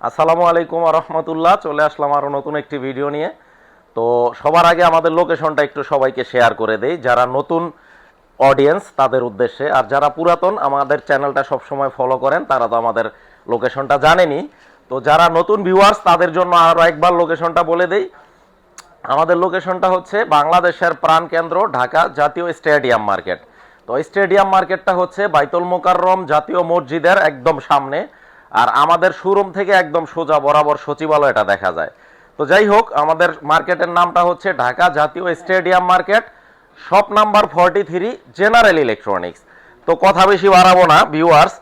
আসসালামু আলাইকুম রহমতুল্লাহ। চলে আসলাম আরও নতুন একটি ভিডিও নিয়ে। তো সবার আগে আমাদের লোকেশনটা একটু সবাইকে শেয়ার করে দেই। যারা নতুন অডিয়েন্স তাদের উদ্দেশ্যে। আর যারা পুরাতন, আমাদের চ্যানেলটা সবসময় ফলো করেন, তারা তো আমাদের লোকেশনটা জানেনি তো যারা নতুন ভিউয়ার্স তাদের জন্য আরও একবার লোকেশনটা বলে দেই। আমাদের লোকেশনটা হচ্ছে বাংলাদেশের প্রাণকেন্দ্র ঢাকা জাতীয় স্টেডিয়াম মার্কেট। তো স্টেডিয়াম মার্কেটটা হচ্ছে বাইতুল মোকাররম জাতীয় মসজিদের একদম সামনে। আর আমাদের শোরুম থেকে একদম সোজা বরাবর সচিবালয়টা দেখা যায়। তো যাই হোক, আমাদের মার্কেটের নামটা হচ্ছে ঢাকা জাতীয় stadium market, shop number forty three, general electronics. তো কথা বেশি বাড়াবো না ভিউয়ার্স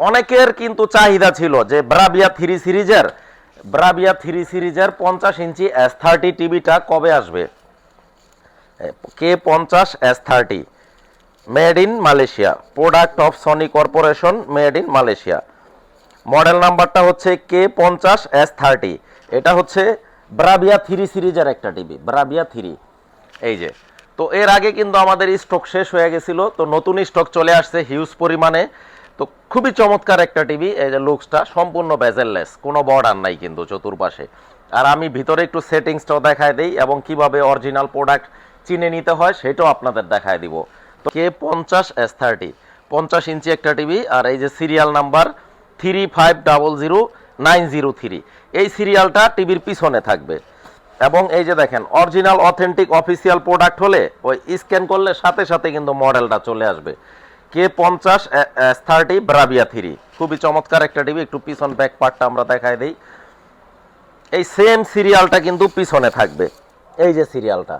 অনেকের কিন্তু চাহিদা ছিল যে ব্রাবিয়া থ্রি সিরিজের, ব্রাবিয়া থ্রি সিরিজের পঞ্চাশ ইঞ্চি এস থার্টি টিভিটা কবে আসবে? কে পঞ্চাশ S thirty made in Malaysia. Product of Sony corporation, made in Malaysia. Model নাম্বারটা হচ্ছে কে পঞ্চাশ এস থার্টি এটা হচ্ছে ব্রাবিয়া থ্রি সিরিজের একটা টিভি ব্রাবিয়া থ্রি এই যে, তো এর আগে কিন্তু আমাদের স্টক শেষ হয়ে গেছিল, তো নতুন স্টক চলে আসছে হিউজ পরিমাণে। তো খুবই চমৎকার একটা টিভি, এই যে লুকসটা সম্পূর্ণ বেজেললেস কোনো বর্ডার নাই কিন্তু চতুর্পাশে। আর আমি ভিতরে একটু সেটিংসটাও দেখায় দিই, এবং কীভাবে অরিজিনাল প্রোডাক্ট চিনে নিতে হয় সেটাও আপনাদের দেখায় দিব। তো কে পঞ্চাশ এস থার্টি পঞ্চাশ ইঞ্চি একটা টিভি, আর এই যে serial number three five double zero nine zero three. এই সিরিয়ালটা টিভির পিছনে থাকবে। এবং এই যে দেখেন অরিজিনাল অথেন্টিক অফিসিয়াল প্রোডাক্ট হলে ওই স্ক্যান করলে সাথে সাথে কিন্তু মডেলটা চলে আসবে। কে পঞ্চাশ থার্টি ব্রাবিয়া থ্রি। খুবই চমৎকার একটা টিভি, একটু পিছন ব্যাক পার্টটা আমরা দেখাই দিই। এই সেম সিরিয়ালটা কিন্তু পিছনে থাকবে। এই যে সিরিয়ালটা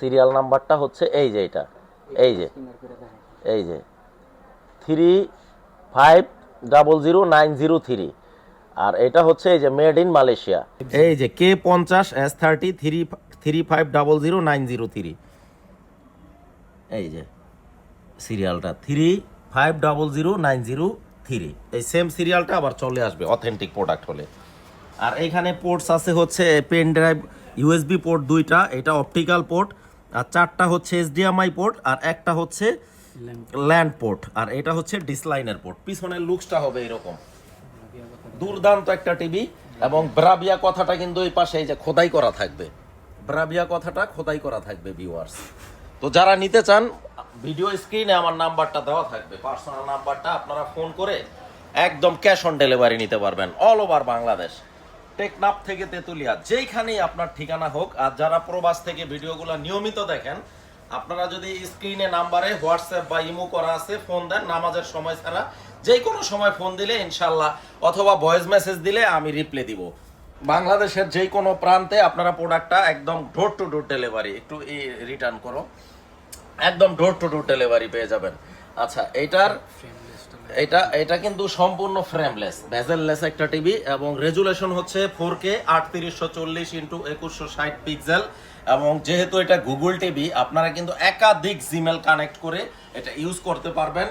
সিরিয়াল নাম্বারটা হচ্ছে এই যে এটা। এই যে। এই যে। Three five double zero nine zero three আর এটা হচ্ছে এই যে মেড ইন মালয়েশিয়া এই যে কে পঞ্চাশ S thirty three three five double zero nine zero three এই যে সিরিয়ালটা three five double zero nine zero three এই সেম সিরিয়ালটা আবার চলে আসবে অথেন্টিক প্রোডাক্ট হলে। আর এইখানে পোর্টস আছে হচ্ছে পেন ড্রাইভ ইউএসবি পোর্ট দুইটা, এটা অপটিক্যাল পোর্ট আর চারটা হচ্ছে এইচডিএমআই পোর্ট আর একটা হচ্ছে ল্যান্ড পোর্ট আর এটা হচ্ছে ডিসলাইনের পোর্ট পিছনের লুকসটা হবে এরকম। দুর্দান্ত একটা টিভি এবং ব্রাবিয়া কথাটা কিন্তু এই পাশে এই যে খোদাই করা থাকবে। ব্রাবিয়া কথাটা খোদাই করা থাকবে ভিউয়ার্স তো যারা নিতে চান ভিডিও স্ক্রিনে আমার নাম্বারটা দেওয়া থাকবে। পার্সোনাল নাম্বারটা আপনারা ফোন করে একদম ক্যাশ অন ডেলিভারি নিতে পারবেন অল ওভার বাংলাদেশ টেকনাফ থেকে তেতুলিয়া, যেইখানেই আপনার ঠিকানা হোক, আর যারা প্রবাস থেকে ভিডিওগুলো নিয়মিত দেখেন আপনারা যদি স্ক্রিনে নাম্বারে হোয়াটসঅ্যাপ বা ইমো করা আছে, ফোন দেন। নামাজের সময় ছাড়া যে কোনো সময় ফোন দিলে ইনশাল্লাহ অথবা ভয়েস মেসেজ দিলে আমি রিপ্লাই দিব। বাংলাদেশের যে কোনো প্রান্তে আপনারা প্রোডাক্টটা একদম ডোর টু ডোর ডেলিভারি একটু রিটার্ন করো। একদম ডোর টু ডোর ডেলিভারি পেয়ে যাবেন। আচ্ছা এটার এটা এটা কিন্তু সম্পূর্ণ ফ্রেমলেস ভেজেললেস একটা টিভি এবং রেজুলেশন হচ্ছে ফোর কে আটত্রিশশো চল্লিশ ইন্টু একুশশো ষাট পিক্সেল এবং যেহেতু এটা গুগল টিভি আপনারা কিন্তু একাধিক জিমেল কানেক্ট করে এটা ইউজ করতে পারবেন।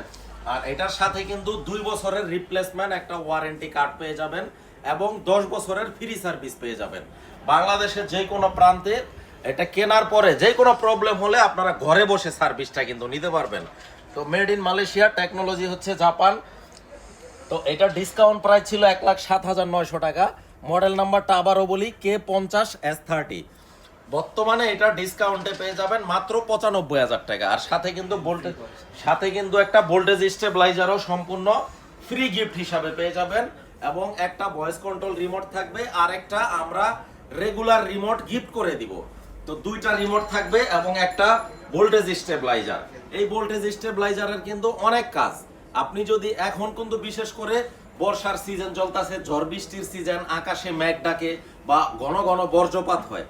আর এটার সাথে কিন্তু দুই বছরের রিপ্লেসমেন্ট একটা ওয়ারেন্টি কার্ড পেয়ে যাবেন, এবং দশ বছরের ফ্রি সার্ভিস পেয়ে যাবেন। বাংলাদেশের যে কোনো প্রান্তে এটা কেনার পরে যে কোনো প্রবলেম হলে আপনারা ঘরে বসে সার্ভিসটা কিন্তু নিতে পারবেন। তো মেড ইন মালয়েশিয়া, টেকনোলজি হচ্ছে জাপান। তো এটা ডিসকাউন্ট প্রাইস ছিল এক লাখ সাত হাজার নয়শো টাকা। মডেল নাম্বারটা আবারও বলি, কে পঞ্চাশ এস থার্টি। বর্তমানে এটা ডিসকাউন্টে পেয়ে যাবেন মাত্র পঁচানব্বই হাজার টাকা। আর সাথে কিন্তু ভোল্টেজ সাথে কিন্তু একটা ভোল্টেজ স্টেবিলাইজারও সম্পূর্ণ ফ্রি গিফট হিসাবে পেয়ে যাবেন। এবং একটা ভয়েস কন্ট্রোল রিমোট থাকবে, আর একটা আমরা রেগুলার রিমোট গিফট করে দিব। তো দুইটা রিমোট থাকবে এবং একটা ভোল্টেজ স্টেবিলাইজার। এই ভোল্টেজ স্টেবিলাইজারের কিন্তু অনেক কাজ। আপনি যদি এখন কিন্তু বিশেষ করে বর্ষার সিজন চলতেছে, ঝড় বৃষ্টির সিজন আকাশে ম্যাঘ ডাকে বা ঘন ঘন বর্জ্যপাত হয়,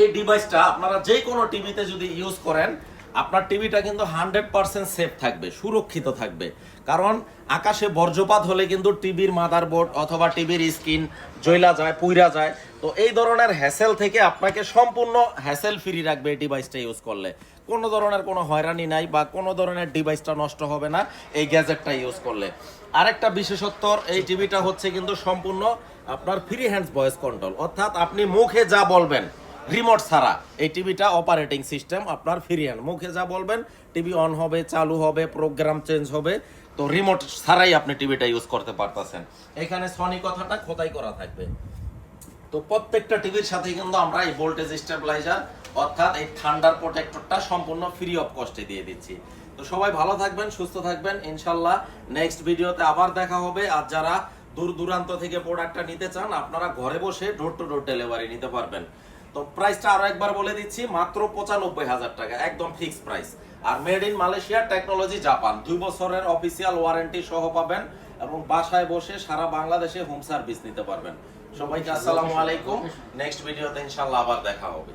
এই ডিভাইসটা আপনারা যে কোনো টিভিতে যদি ইউজ করেন আপনার টিভিটা কিন্তু হান্ড্রেড পার্সেন্ট সেফ থাকবে, সুরক্ষিত থাকবে। কারণ আকাশে বর্জ্যপাত হলে কিন্তু টিভির মাদারবোর্ড অথবা টিভির স্ক্রিন জৈলা যায়, পুইরা যায়। তো এই ধরনের হ্যাসেল থেকে আপনাকে সম্পূর্ণ হ্যাসেল ফ্রি রাখবে এই ডিভাইসটা ইউজ করলে। কোনো ধরনের কোনো হয়রানি নাই বা কোনো ধরনের ডিভাইসটা নষ্ট হবে না এই গ্যাজেটটা ইউজ করলে। আরেকটা বিশেষত্ব, এই টিভিটা হচ্ছে কিন্তু সম্পূর্ণ আপনার ফ্রি হ্যান্ডস ভয়েস কন্ট্রোল অর্থাৎ আপনি মুখে যা বলবেন রিমোট ছাড়া। এই টিভিটা অপারেটিং সিস্টেম আপনার ফ্রি হ্যান্ড মুখে যা বলবেন, টিভি অন হবে, চালু হবে প্রোগ্রাম চেঞ্জ হবে। তো রিমোট ছাড়াই আপনি টিভিটা ইউজ করতে পারতেছেন। এখানে সনি কথাটা খোদাই করা থাকবে। তো প্রত্যেকটা টিভির সাথে কিন্তু আমরা এই ভোল্টেজ স্টেবিলাইজার অর্থাৎ এই ঠান্ডার প্রোটেক্টরটা সম্পূর্ণ ফ্রি অফ কস্টে দিয়ে দিচ্ছি। তো সবাই ভালো থাকবেন, সুস্থ থাকবেন। ইনশাল্লাহ নেক্সট ভিডিওতে আবার দেখা হবে। আর যারা দূর দূরান্ত থেকে প্রোডাক্টটা নিতে চান, আপনারা ঘরে বসে ডোর টু ডোর ডেলিভারি নিতে পারবেন। তো প্রাইসটা আরও একবার বলে দিচ্ছি মাত্র পঁচানব্বই হাজার টাকা একদম fix price R made in Malaysia technology Japan দুই বছরের অফিসিয়াল ওয়ারেন্টি সহ পাবেন এবং বাসায় বসে সারা বাংলাদেশে হোম সার্ভিস নিতে পারবেন। সবাইকে আসসালামু আলাইকুম। নেক্সট ভিডিওতে ইনশাল্লাহ আবার দেখা হবে।